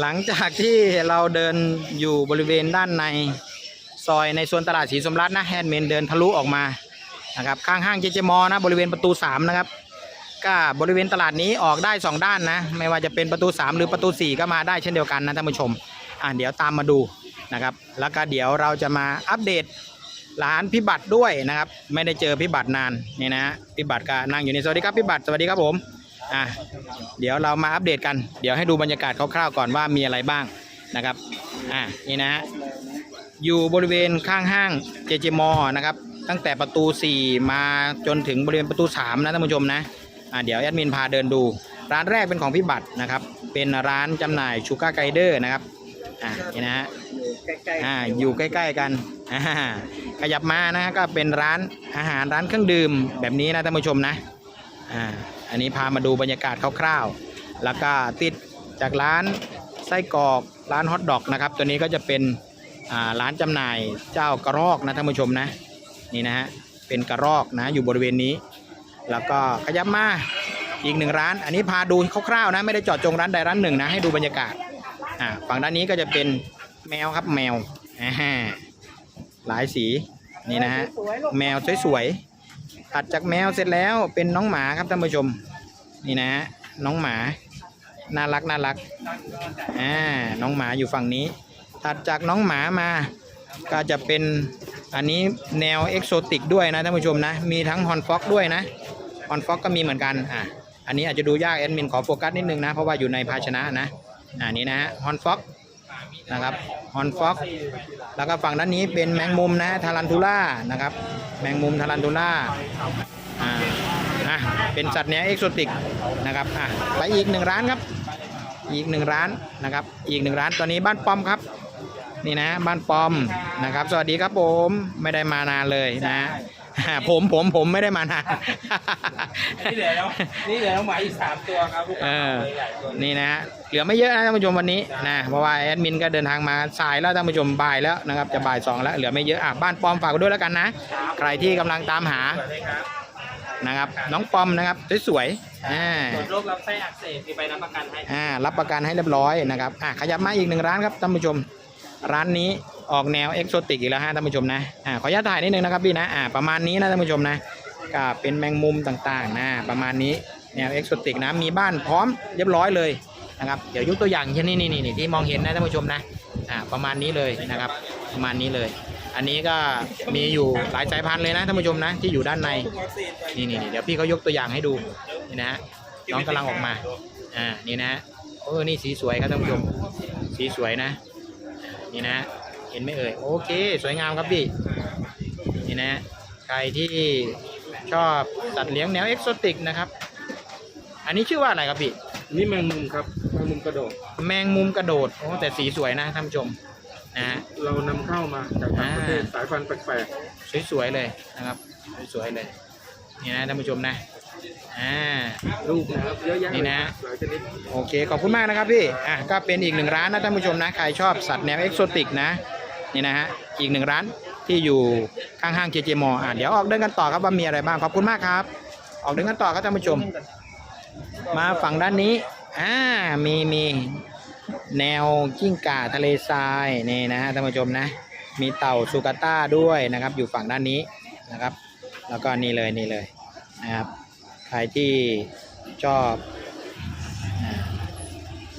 หลังจากที่เราเดินอยู่บริเวณด้านในซอยในโซนตลาดศรีสมรัตน์นะแฮนด์เมนเดินทะลุออกมานะครับข้างห้างเจเจมอนะบริเวณประตู 3 นะครับ ก็บริเวณตลาดนี้ออกได้ 2 ด้านนะ ไม่ว่าจะเป็นประตู 3 หรือประตู 4 ก็มาได้เช่นเดียวกันนะท่านผู้ชมอะเดี๋ยวตามมาดูนะครับ แล้วก็เดี๋ยวเราจะมาอัปเดตร้านพิบัติด้วยนะครับ ไม่ได้เจอพิบัตินานนี่นะฮะพิบัติก็นั่งอยู่ในสวัสดีครับพิบัติสวัสดีครับผม อะเดี๋ยวเรามาอัปเดตกัน เดี๋ยวให้ดูบรรยากาศคร่าวๆก่อนว่ามีอะไรบ้างนะครับอะนี่นะฮะอยู่บริเวณข้างห้างเจเจมอนะครับ ตั้งแต่ประตู 4 มาจนถึงบริเวณประตู 3 นะท่านผู้ชมนะอ่าเดี๋ยวแอดมินพาเดินดู ร้านแรกเป็นของพี่บัตรนะครับ เป็นร้านจำหน่ายชูการ์ไกเดอร์นะครับอ่านี่นะฮะอ่าอยู่ใกล้ๆกันอ่าขยับมานะฮะก็เป็นร้านอาหารร้านเครื่องดื่มแบบนี้นะท่านผู้ชมนะอ่า อันนี้พามาดูบรรยากาศคร่าวๆแล้วก็ติดจากร้านไส้กรอกร้านฮอทดอกนะครับ ตัวนี้ก็จะเป็นร้านจำหน่ายเจ้ากระรอกนะท่านผู้ชมนะนี่นะฮะเป็นกระรอกนะอยู่บริเวณนี้ แล้วก็ขยับมาอีกหนึ่งร้าน อันนี้พาดูคร่าวๆนะไม่ได้เจาะจงร้านใดร้านหนึ่งนะให้ดูบรรยากาศอ่าฝั่งด้านนี้ก็จะเป็นแมวครับแมวหลายสีนี่นะฮะแมวสวยๆ ตัดจากแมวเสร็จแล้วเป็นน้องหมาครับท่านผู้ชม นี่นะฮะน้องหมา น่ารักน่ารักอ่าน้องหมาอยู่ฝั่งนี้ ตัดจากน้องหมามา ก็จะเป็นอันนี้แนวเอกโซติกด้วยนะท่านผู้ชมนะ มีทั้งฮอนฟ็อกด้วยนะฮอนฟ็อกก็มีเหมือนกันอะอันนี้อาจจะดูยากแอดมินขอโฟกัสนิดนึงนะ เพราะว่าอยู่ในภาชนะนะอ่านี่นะฮะฮอนฟ็อก นะครับฮอนฟ็อกแล้วก็ฝั่งด้านนี้เป็นแมงมุมนะทารันทูล่านะครับ แมงมุมทารันทูล่าอ่าอะเป็นสัตว์แนวเอกโซติกนะครับอะไปอีกหนึ่งร้านครับ อีกหนึ่งร้านนะครับ อีกหนึ่งร้านตอนนี้บ้านปอมครับ นี่นะบ้านปอมนะครับ สวัสดีครับผมไม่ได้มานานเลยนะ ผมผมผมไม่ได้มานานนี่เหลือแล้วนี่เหลือน้องหมาอีกสามตัวครับลูกเออใหญ่ตัวนี่นะฮะเหลือไม่เยอะนะท่านผู้ชมวันนี้นะเพราะว่าแอดมินก็เดินทางมาสายแล้วท่านผู้ชมบ่ายแล้วนะครับจะบ่ายสองแล้วเหลือไม่เยอะอะบ้านปอมฝากไว้ด้วยแล้วกันนะ ใครที่กำลังตามหาสวยเลยครับนะครับน้องปอมนะครับสวยๆอ่าส่วนโรคลำไส้อักเสบมีใบรับประกันให้อ่ารับประกันให้เรียบร้อยนะครับอะขยับมาอีกหนึ่งร้านครับท่านผู้ชม ร้านนี้ ออกแนวเอกโซติกอีกแล้วฮะท่านผู้ชมนะอ่าขออนุญาตถ่ายนิดนึงนะครับพี่นะอ่าประมาณนี้นะท่านผู้ชมนะก็เป็นแมงมุมต่างๆนะประมาณนี้แนวเอกโซติกนะมีบ้านพร้อมเรียบร้อยเลยนะครับเดี๋ยวยกตัวอย่างเช่นนี้นี่นี่ที่มองเห็นนะท่านผู้ชมนะอ่าประมาณนี้เลยนะครับ ประมาณนี้เลย อันนี้ก็มีอยู่หลายสายพันธุ์เลยนะท่านผู้ชมนะที่อยู่ด้านในนี่นี่นี่เดี๋ยวพี่เขายกตัวอย่างให้ดูนี่นะฮะน้องกำลังออกมาอ่านี่นะฮะเออนี่สีสวยครับท่านผู้ชม สีสวยนะ นี่นะ ห็นไหมเอ่ย โอเค สวยงามครับพี่ นี่นะฮะใครที่ชอบสัตว์เลี้ยงแนวเอกโซติกนะครับ อันนี้ชื่อว่าอะไรครับพี่ นี่แมงมุมครับแมงมุมกระโดด แมงมุมกระโดด โอ้แต่สีสวยนะท่านผู้ชมนะฮะ เรานำเข้ามาจากต่างประเทศอ่าสายพันธุ์แปลกสวยๆเลยนะครับ สวยๆเลย นี่นะท่านผู้ชมนะ อ่า ๆลูกนะครับเยอะแยะนี่นะ หลายชนิด โอเค ขอบคุณมากนะครับพี่ อะ ก็เป็นอีกหนึ่งร้านนะท่านผู้ชมนะ ใครชอบสัตว์แนวเอกโซติกนะ นี่นะฮะอีกหนึ่งร้านที่อยู่ข้างห้างเจเจมอะเดี๋ยวออกเดินกันต่อครับว่ามีอะไรบ้างขอบคุณมากครับ ออกเดินกันต่อครับท่านผู้ชม มาฝั่งด้านนี้อ่ามีมีแนวกิ้งก่าทะเลทรายนี่นะฮะท่านผู้ชมนะ มีเต่าซูกาต้าด้วยนะครับ อยู่ฝั่งด้านนี้นะครับ แล้วก็นี่เลยนี่เลยนะครับใครที่ชอบ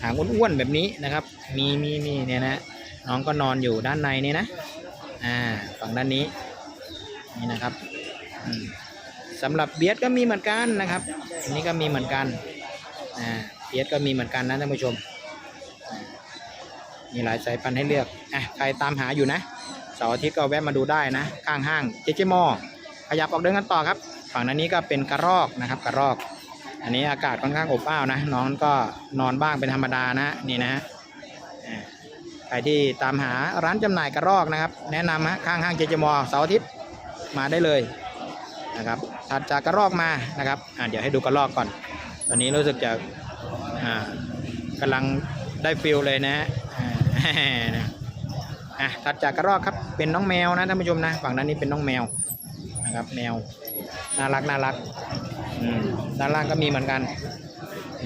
หางอ้วนๆแบบนี้นะครับ มีมีมีเนี่ยนะ น้องก็นอนอยู่ด้านในนี่นะ อ่า ฝั่งด้านนี้ นี่นะครับอืมสำหรับเบียดก็มีเหมือนกันนะครับ อันนี้ก็มีเหมือนกัน อ่า เบียดก็มีเหมือนกันนะท่านผู้ชม มีหลายสายพันธุ์ให้เลือก อะ ใครตามหาอยู่นะ เสาร์อาทิตย์ก็แวะมาดูได้นะ ข้างห้างเจเจมอขยับออกเดินกันต่อครับ ฝั่งนั้นนี้ก็เป็นกระรอกนะครับ กระรอก อันนี้อากาศค่อนข้างอบอ้าวนะ น้องก็นอนบ้างเป็นธรรมดานะ นี่นะฮะ ใครที่ตามหาร้านจำหน่ายกระรอกนะครับ แนะนำฮะข้างห้างเจเจมอเสาร์อาทิตย์มาได้เลยนะครับถัดจากกระรอกมานะครับอ่าเดี๋ยวให้ดูกระรอกก่อน ตอนนี้รู้สึกจะอ่ากำลังได้ฟิลเลยนะฮะอ่าอะถัดจากกระรอกครับเป็นน้องแมวนะท่านผู้ชมนะฝั่งด้นนี้เป็นน้องแมวนะครับแมวน่ารักน่ารักอืมด้านล่างก็มีเหมือนกัน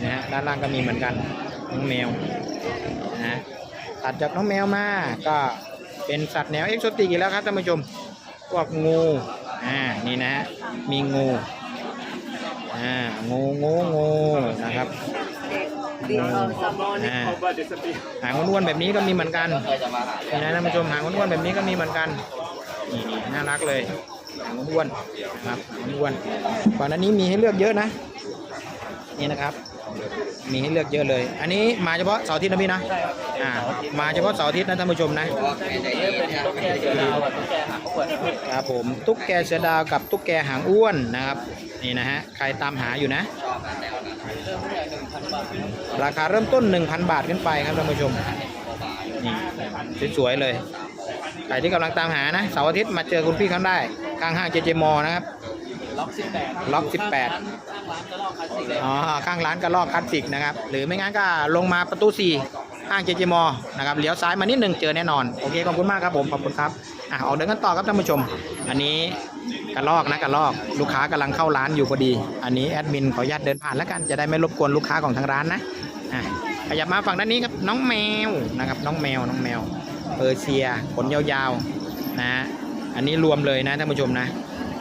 นะฮะด้านล่างก็มีเหมือนกันน้องแมวอ่า ตัดจากน้องแมวมาก็เป็นสัตว์แนวเอ็กโซติกอีกแล้วครับท่านผู้ชมพวกงูอ่านี่นะฮะมีงูอ่างูงูงูนะครับงูอ่าหางอ้วนๆแบบนี้ก็มีเหมือนกันนี่นะท่านผู้ชมหางอ้วนๆแบบนี้ก็มีเหมือนกันนี่นี่น่ารักเลยหางอ้วนๆนะครับหางอ้วนก่อนอันนี้มีให้เลือกเยอะนะ นี่นะครับ มีให้เลือกเยอะเลย อันนี้มาเฉพาะเสาร์อาทิตย์นะพี่นะอ่ามาเฉพาะเสาร์อาทิตย์นะท่านผู้ชมนะครับผมตุ๊กแกเสือดาวกับตุ๊กแกหางอ้วนนะครับ นี่นะฮะใครตามหาอยู่นะราคาเริ่มต้น 1,000 บาทขึ้นไปครับท่านผู้ชมนี่สวยๆเลยใครที่กำลังตามหานะเสาร์อาทิตย์มาเจอคุณพี่เขาได้ ข้างห้างเจเจมอนะครับ ล็อกสิบแปดล็อก18ข้างร้านก็ลอกคลาสสิกเลยอ๋อข้างร้านกระลอกคลาสสิกนะครับ หรือไม่งั้นก็ลงมาประตู4ห้างเจเจมอนะครับเลี้ยวซ้ายมานิดหนึ่งเจอแน่นอน โอเค ขอบคุณมากครับผมขอบคุณครับอะออกเดินกันต่อครับท่านผู้ชม อันนี้กระลอกนะกระลอกลูกค้ากำลังเข้าร้านอยู่พอดี อันนี้แอดมินขออนุญาตเดินผ่านแล้วกันจะได้ไม่รบกวนลูกค้าของทางร้านนะอะขยับมาฝั่งด้านนี้ครับน้องแมวนะครับน้องแมวน้องแมวเปอร์เซียขนยาวๆนะฮะอันนี้รวมเลยนะท่านผู้ชมนะ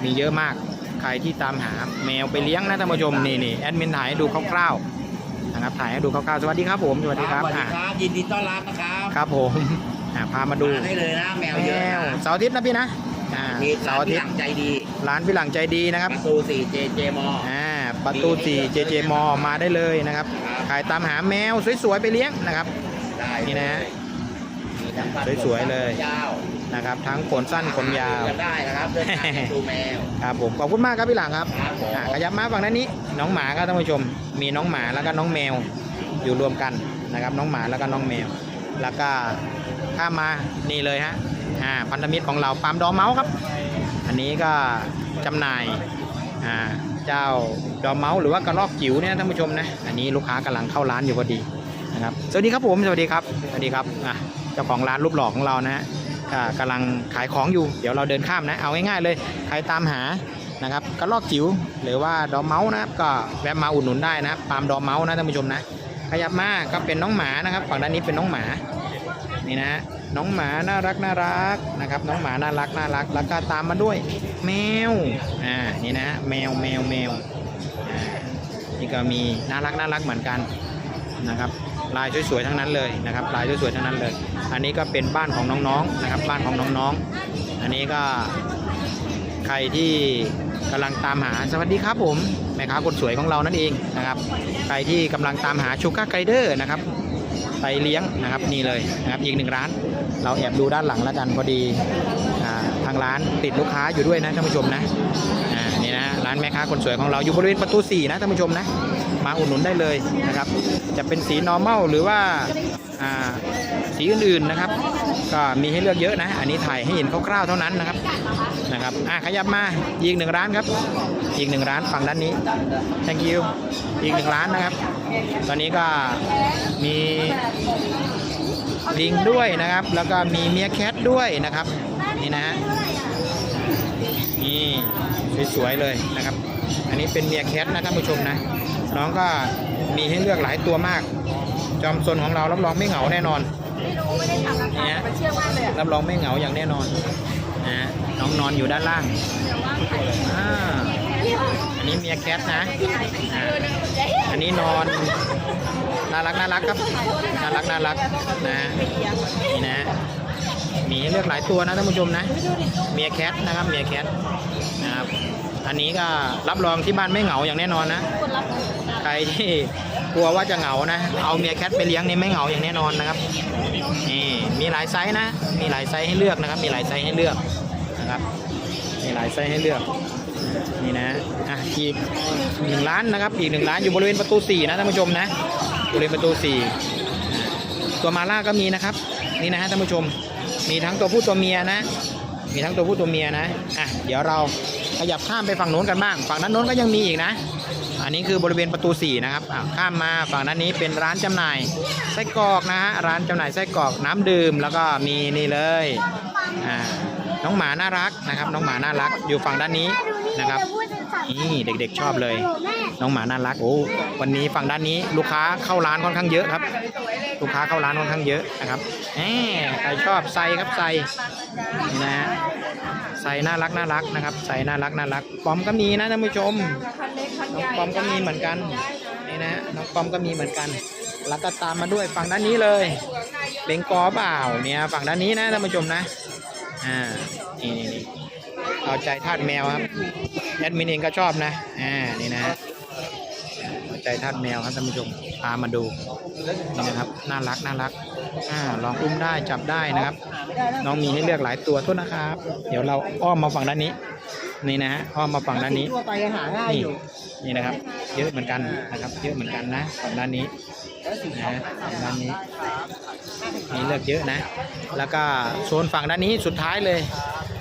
มีเยอะมาก ใครที่ตามหาแมวไปเลี้ยงนะท่านผู้ชมนี่นี่แอดมินถ่ายให้ดูคร่าวๆนะครับถ่ายให้ดูคร่าวๆสวัสดีครับผมสวัสดีครับสวัสดีอะครับยินดีต้อนรับนะครับครับผมอะพามาดูมาได้เลยนะแมวแมเยอะวนะเสาร์อาทิตย์นะพี่นะอ่ามีเสาร์อาทิตหลัย์งใจดีร้านพี่หลังใจดีนะครับประตูสี่เจเจมออ่าประตู4 JJ มอมาได้เลยนะครับใครตามหาแมวสวยๆไปเลี้ยงนะครับได้นี่นะฮะมีทั้งปัดสวยๆเลยยาว นะครับ ทั้งขนสั้นขนยาวกันได้นะครับเดินทางไปดูแมวครับผมขอบคุณมากครับพี่หลังครับครับผมอะขยับมาฝั่งด้านนี้ น้องหมาครับท่านผู้ชม มีน้องหมาแล้วก็น้องแมว อยู่รวมกันนะครับ น้องหมาแล้วก็น้องแมว แล้วก็ข้ามมานี่เลยฮะอ่าพันธมิตรของเราปาล์มดอร์เมาส์ครับ อันนี้ก็จำหน่ายอ่าเจ้าดอร์เมาส์หรือว่ากระรอกจิ๋วเนี่ยท่านผู้ชมนะอันนี้ลูกค้ากำลังเข้าร้านอยู่พอดีนะครับสวัสดีครับผมสวัสดีครับสวัสดีครับอะเจ้าของร้านรูปหล่อของเรานะฮะ อ่ากำลังขายของอยู่ เดี๋ยวเราเดินข้ามนะ เอาง่ายๆเลย ใครตามหานะครับกระรอกจิ๋วหรือว่าดอเมาส์นะครับก็แวะมาอุดหนุนได้นะครับปาล์มดอเมาส์นะท่านผู้ชมนะขยับมาก็เป็นน้องหมานะครับฝั่งด้านนี้เป็นน้องหมานี่นะน้องหมาน่ารักน่ารักนะครับน้องหมาน่ารักน่ารักแล้วก็ตามมาด้วย แมวอ่านี่นะแมวแมวแมวอ่านี่ก็มีน่ารักน่ารักเหมือนกันนะครับ ลายสวยๆทั้งนั้นเลยนะครับ ลายสวยๆทั้งนั้นเลย อันนี้ก็เป็นบ้านของน้องๆนะครับ บ้านของน้องๆ อันนี้ก็ใครที่กำลังตามหาสวัสดีครับผมแม่ค้าคนสวยของเรานั่นเองนะครับ ใครที่กำลังตามหาชูการ์ไกเดอร์นะครับไปเลี้ยงนะครับนี่เลยนะครับอีกหนึ่งร้าน เราแอบดูด้านหลังแล้วกันพอดีอทางร้านติดลูกค้าอยู่ด้วยนะท่านผู้ชมนะนะ ร้านแม่ค้าคนสวยของเราอยู่บริเวณประตู 4 นะท่านผู้ชมนะ มาอุดหนุนได้เลยนะครับ จะเป็นสี normal หรือว่าอ่าสีอื่นๆนะครับ ก็มีให้เลือกเยอะนะ อันนี้ถ่ายให้เห็นคร่าวๆเท่านั้นนะครับนะครับอะขยับมาอีกหนึ่งร้านครับ อีกหนึ่งร้านฝั่งด้านนี้ thank you อีกหนึ่งร้านนะครับ ตอนนี้ก็มีลิงด้วยนะครับ แล้วก็มีเมียแคทด้วยนะครับ นี่นะฮะ นี่สวยๆเลยนะครับ อันนี้เป็นเมียแคทนะท่านผู้ชมนะ น้องก็มีให้เลือกหลายตัวมาก จอมซนของเรารับรองไม่เหงาแน่นอนไม่รู้ไม่ได้ทำราคามันเชื่อมากเลยอะรับรองไม่เหงาอย่างแน่นอนนะฮะน้องนอนอยู่ด้านล่างอ่าอันนี้เมียแคทนะอ่าอันนี้นอนน่ารักน่ารักครับน่ารักน่ารักนะนี่นะ มีให้เลือกหลายตัวนะท่านผู้ชมนะเมียแคทนะครับเมียแคทนะครับอันนี้ก็รับรองที่บ้านไม่เหงาอย่างแน่นอนนะใครที่กลัวว่าจะเหงานะ เอาเมียแคทไปเลี้ยงนี่ไม่เหงาอย่างแน่นอนนะครับนี่มีหลายไซส์นะ มีหลายไซส์ให้เลือกนะครับ มีหลายไซส์ให้เลือกนะครับ มีหลายไซส์ให้เลือกนี่นะอะอีกหนึ่งร้านนะครับ อีกหนึ่งร้านอยู่บริเวณประตูสี่นะท่านผู้ชมนะบริเวณประตูสี่ตัวมาล่าก็มีนะครับ นี่นะฮะท่านผู้ชม มีทั้งตัวผู้ตัวเมียนะ มีทั้งตัวผู้ตัวเมียนะอะเดี๋ยวเราขยับข้ามไปฝั่งโน้นกันบ้าง ฝั่งด้านโน้นก็ยังมีอีกนะ อันนี้คือบริเวณประตู4นะครับข้ามมาฝั่งด้านนี้เป็นร้านจำหน่ายไส้กรอกนะฮะร้านจำหน่ายไส้กรอกน้ำดื่มแล้วก็มีนี่เลยอ่าน้องหมาน่ารักนะครับ น้องหมาน่ารักอยู่ฝั่งด้านนี้นะครับนี่เด็กๆชอบเลย น้องหมาน่ารักโอ้วันนี้ฝั่งด้านนี้ลูกค้าเข้าร้านค่อนข้างเยอะครับ ลูกค้าเข้าร้านค่อนข้างเยอะนะครับแหมใครชอบไซครับไซนี่นะฮะไซน่ารักน่ารักนะครับไซน่ารักน่ารักปอมก็มีนะท่านผู้ชมน้องปอมก็มีเหมือนกันนี่นะน้องปอมก็มีเหมือนกัน แล้วก็ตามมาด้วยฝั่งด้านนี้เลยเบงกอเปล่าเนี่ยฝั่งด้านนี้นะท่านผู้ชมนะอ่านี่นี่เอาใจทาสแมวครับแอดมินเองก็ชอบนะอ่านี่นะ ทาสแมวครับท่านผู้ชมพามาดูนี่นะครับน่ารักน่ารักอ่าลองอุ้มได้จับได้นะครับ น้องมีให้เลือกหลายตัวโทษนะครับ เดี๋ยวเราอ้อมมาฝั่งด้านนี้ นี่นะฮะอ้อมมาฝั่งด้านนี้ ทั่วไปหาง่ายนี่อยู่นี่นะครับ เยอะเหมือนกันนะครับ เยอะเหมือนกันนะฝั่งด้านนี้นะฝั่งด้านนี้นี่เลือกเยอะนะ แล้วก็โซนฝั่งด้านนี้สุดท้ายเลย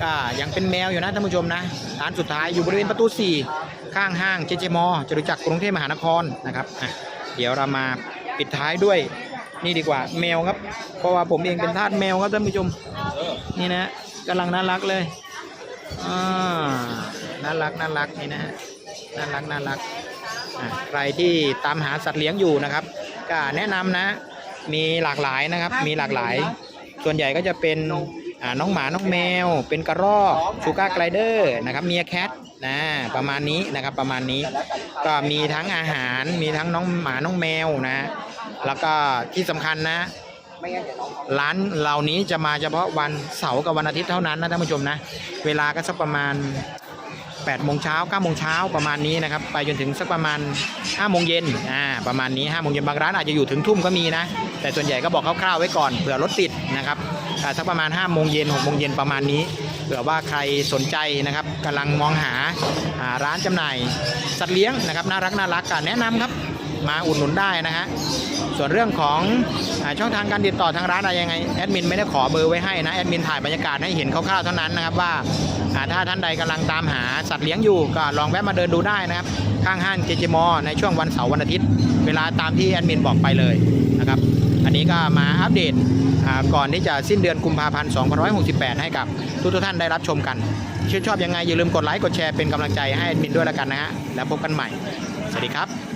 ก็ยังเป็นแมวอยู่นะท่านผู้ชมนะร้านสุดท้ายอยู่บริเวณประตู4 ข้างห้างเจเจมอจะรู้จักรกรุงเทพมหานครนะครับอะเดี๋ยวเรามาปิดท้ายด้วยนี่ดีกว่าแมวครับ เพราะว่าผมเองเป็นทาสแมวครับท่านผู้ชมนี่นะกำลังน่ารักเลยอ่าน่ารักน่ารักนี่นะฮะน่ารักน่ารักอะใครที่ตามหาสัตว์เลี้ยงอยู่นะครับ ก็แนะนำนะ มีหลากหลายนะครับ มีหลากหลาย ส่วนใหญ่ก็จะเป็น น้องหมาน้องแมว เป็นกระรอกชูการ์ไกลเดอร์นะครับเมียแคทนะประมาณนี้นะครับประมาณนี้ก็มีทั้งอาหารมีทั้งน้องหมาน้องแมวนะ แล้วก็ที่สำคัญนะร้านเหล่านี้จะมาเฉพาะวันเสาร์กับวันอาทิตย์เท่านั้นนะท่านผู้ชมนะ เวลาก็สักประมาณ8โมงเช้า9โมงเช้าประมาณนี้นะครับ ไปจนถึงสักประมาณ5โมงเย็นอ่าประมาณนี้5โมงเย็นบางร้านอาจจะอยู่ถึงทุ่มก็มีนะ แต่ส่วนใหญ่ก็บอกคร่าวๆไว้ก่อนเผื่อรถติดนะครับ สักประมาณ5โมงเย็น6โมงเย็นประมาณนี้เผื่อว่าใครสนใจนะครับกำลังมองหาร้านจำหน่ายสัตว์เลี้ยงนะครับน่ารักน่ารักก็แนะนำครับมาอุดหนุนได้นะฮะส่วนเรื่องของอช่องทางการติดต่อทางร้านอะไรยังไงแอดมินไม่ได้ขอเบอร์ไว้ให้นะแอดมินถ่ายบรรยากาศให้เห็นคร่าวๆเท่านั้นนะครับว่าถ้าท่านใดกำลังตามหาสัตว์เลี้ยงอยู่ก็ลองแวะมาเดินดูได้นะครับ ข้างห้างเจเจมอในช่วงวันเสาร์วันอาทิตย์ เวลาตามที่แอดมินบอกไปเลยนะครับ อันนี้ก็มาอัปเดตก่อนที่จะสิ้นเดือนกุมภาพันธ์2568 ให้กับทุกท่านได้รับชมกัน ชื่นชอบยังไงอย่าลืมกดไลค์กดแชร์เป็นกำลังใจให้แอดมินด้วยละกันนะฮะแล้วพบกันใหม่ สวัสดีครับ